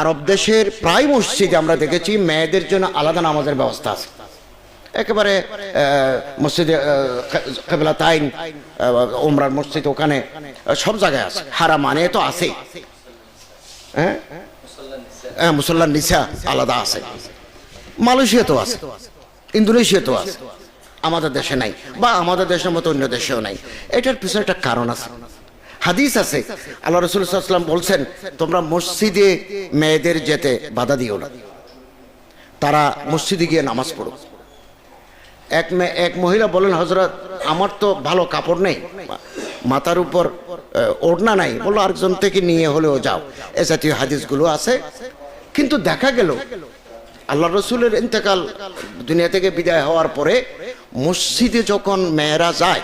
আরব দেশের প্রায় মসজিদে আমরা দেখেছি মেয়েদের জন্য আলাদা নামাজের ব্যবস্থা আছে। একেবারে মসজিদে কেবলা তাইন ওমরার মসজিদ ওখানে সব জায়গায় আছে। হারা মানে তো আছেই। হ্যাঁ? হ্যাঁ মুসল্লার নিসা আলাদা আছে। মালয়েশিয়াতেও আছে। ইন্দোনেশিয়াতেও আছে। আমাদের দেশে নাই বা আমাদের দেশের মতো অন্য দেশেও নাই। এটার পিছনে একটা কারণ আছে। হাদিস আছে। আল্লাহ রসুলাম বলছেন, তোমরা মসজিদে মেয়েদের যেতে বাধা দিও না। তারা মসজিদে গিয়ে নামাজ পড়ো। এক এক মহিলা বলেন হজরত আমার তো ভালো কাপড় নেই। মাথার উপর ওড়না নাই। বলল, আরেকজন থেকে নিয়ে হলেও যাও। এ জাতীয় হাদিসগুলো আছে। কিন্তু দেখা গেল, আল্লাহ রসুলের ইন্তেকাল দুনিয়া থেকে বিদায় হওয়ার পরে মসজিদে যখন মেয়েরা যায়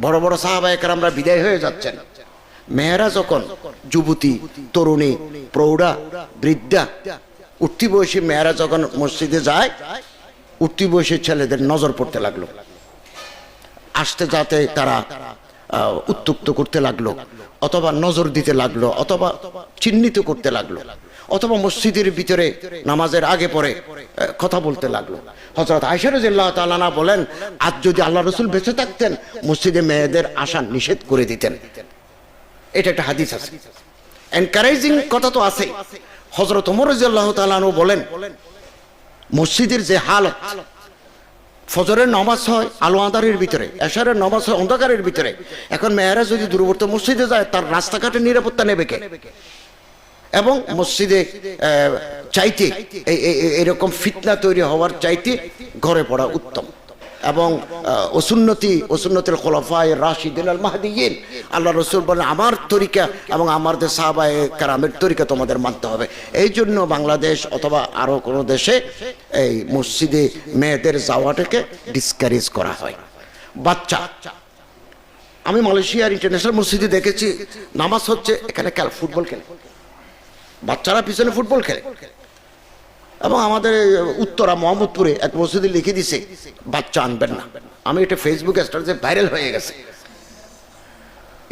বড় বড় সাহাবাহিকের আমরা বিদায় হয়ে যাচ্ছেন। মেয়েরা যখন যুবতী তরুণী প্রৌঢ়া বৃদ্ধা উঠতি বয়সী মেয়েরা যখন মসজিদে যায় উঠতি বয়সী ছেলেদের নজর পড়তে লাগল। আসতে যাতে তারা আহ, উত্তুক্ত করতে লাগল অথবা নজর দিতে লাগল অথবা চিহ্নিত করতে লাগল অথবা মসজিদের ভিতরে নামাজের আগে পরে কথা বলতে লাগল। হজরত আইসারুল্লাহ তালানা বলেন, আজ যদি আল্লাহ রসুল বেঁচে থাকতেন, মসজিদে মেয়েদের আসা নিষেধ করে দিতেন। এটা একটা হাদিস আছে। এনকারেজিং কথা তো আছে হজরত ওমর রাজিয়াল্লাহ তালানু বলেন, মসজিদের যে হালত, ফজরের নামাজ হয় আলো আঁধারের ভিতরে, এশারের নামাজ হয় অন্ধকারের ভিতরে। এখন মেয়েরা যদি দূরবর্তী মসজিদে যায়, তার রাস্তাঘাটে নিরাপত্তা নেবে কে? এবং মসজিদে চাইতে এরকম ফিতনা তৈরি হওয়ার চাইতে ঘরে পড়া উত্তম। এবং অসুন্নতি, অসুন্নতির খোলাফায় রাশিদিন আল মাহাদিন আল্লাহ রসুল বলেন, আমার তরিকা এবং আমার আমাদের সাহাবায় কারামের তরিকা তোমাদের মানতে হবে। এই জন্য বাংলাদেশ অথবা আরও কোনো দেশে এই মসজিদে মেয়েদের যাওয়াটাকে ডিসকারেজ করা হয়। বাচ্চা, আমি মালয়েশিয়ার ইন্টারন্যাশনাল মসজিদে দেখেছি, নামাজ হচ্ছে এখানে খেল, ফুটবল খেলে। বাচ্চারা পিছনে ফুটবল খেলে। এবং আমাদের উত্তরা মোহাম্মদপুরে এক মসজিদে লিখে দিছে, বাচ্চা আনবেন না। আমি এটা ফেসবুক স্ট্যাটাসে ভাইরাল হয়ে গেছে।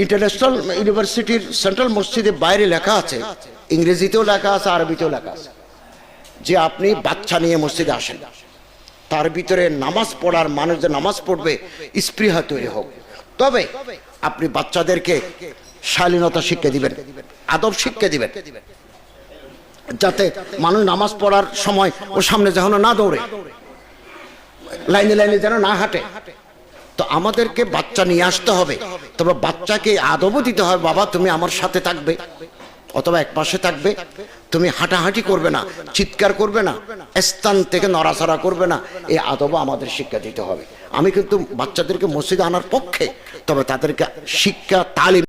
ইন্টারন্যাশনাল ইউনিভার্সিটির সেন্ট্রাল মসজিদে বাইরে লেখা আছে, ইংরেজিতেও লেখা আছে, আরবিতেও লেখা আছে। যে আপনি বাচ্চা নিয়ে মসজিদে আসেন, তার ভিতরে নামাজ পড়ার মানুষ যে নামাজ পড়বে, স্পৃহা তৈরি হোক। তবে আপনি বাচ্চাদেরকে শালীনতা শিক্ষা দিবেন, আদব শিক্ষা দিবেন। যাতে মানুষ নামাজ পড়ার সময় ও সামনে যেন না দৌড়ে। লাইনে লাইনে যেন না হাঁটে। তো আমাদেরকে বাচ্চা নিয়ে আসতে হবে। তবে বাচ্চাকে আদবও দিতে হবে, বাবা, তুমি আমার সাথে থাকবে। অথবা এক পাশে থাকবে। তুমি হাঁটাহাঁটি করবে না, চিৎকার করবে না, স্থান থেকে নড়াচড়া করবে না। এই আদবও আমাদের শিক্ষা দিতে হবে। আমি কিন্তু বাচ্চাদেরকে মসজিদে আনার পক্ষে, তবে তাদেরকে শিক্ষা, তালিম